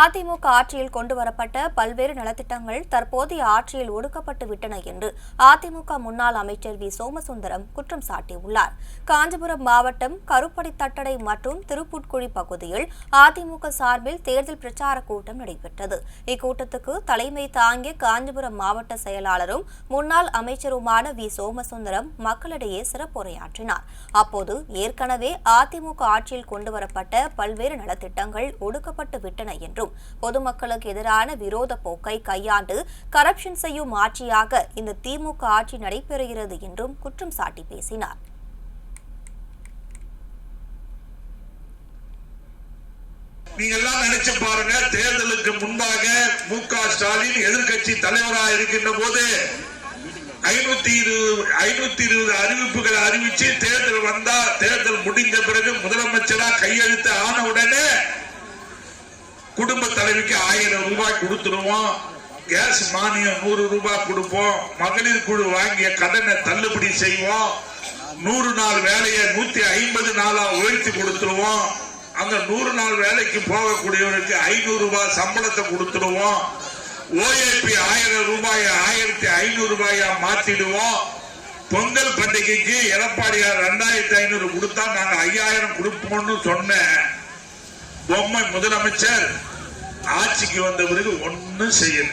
அதிமுக ஆட்சியில் கொண்டுவரப்பட்ட பல்வேறு நலத்திட்டங்கள் தற்போதைய ஆட்சியில் ஒடுக்கப்பட்டு விட்டன என்று அதிமுக முன்னாள் அமைச்சர் வி. சோமசுந்தரம் குற்றம் சாட்டியுள்ளார். காஞ்சிபுரம் மாவட்டம் கருப்படி தட்டடை மற்றும் திருப்புட்குழி பகுதியில் அதிமுக சார்பில் தேர்தல் பிரச்சார கூட்டம் நடைபெற்றது. இக்கூட்டத்துக்கு தலைமை தாங்கிய காஞ்சிபுரம் மாவட்ட செயலாளரும் முன்னாள் அமைச்சருமான வி. சோமசுந்தரம் மக்களிடையே சிறப்புரையாற்றினார். அப்போது ஏற்கனவே அதிமுக ஆட்சியில் கொண்டுவரப்பட்ட பல்வேறு நலத்திட்டங்கள் ஒடுக்கப்பட்டு விட்டன என்றும் என்றும் பொதுமக்களுக்கு எதிரான விரோத போக்கை கையாண்டு கரப்ஷன் செய்யும் ஆட்சியாக இந்த திமுக ஆட்சி நடைபெறுகிறது என்றும் குற்றம் சாட்டி பேசினார். நீங்க எல்லாம் நினைச்சு பாருங்க தேர்தலுக்கு முன்பாக மு க ஸ்டாலின் எதிர்கட்சி தலைவராக இருக்கின்ற போது ஐநூத்தி இருபது ஐநூத்தி இருபது அறிவிப்புகளை அறிவிச்சு தேர்தல் வந்தா தேர்தல் முடிந்த பிறகு முதலமைச்சரா கையெழுத்து ஆனவுடன் குடும்ப தலைவிக்கு ஆயிரம் ரூபாய் கொடுத்துருவோம் கேஸ் மானியம் நூறு ரூபாய் கொடுப்போம். மகளிர் குழு வாங்கிய கடனை தள்ளுபடி செய்வோம். நூறு நாள் வேலையை நூத்தி ஐம்பது நாளா உயர்த்தி கொடுத்துருவோம் அந்த நூறு நாள் வேலைக்கு போகக்கூடியவருக்கு ஐநூறு ரூபாய் சம்பளத்தை கொடுத்துருவோம் ஓஏபி ஆயிரம் ரூபாயை ஆயிரத்தி ஐநூறு ரூபாயா மாத்திடுவோம். பொங்கல் பண்டிகைக்கு எடப்பாடியார் ரெண்டாயிரத்தி ஐநூறு கொடுத்தா நாங்க ஐயாயிரம் கொடுப்போம்னு சொன்னேன். பொம்மை முதலமைச்சர் ஆட்சிக்கு வந்த பிறகு ஒன்னும் செய்யல.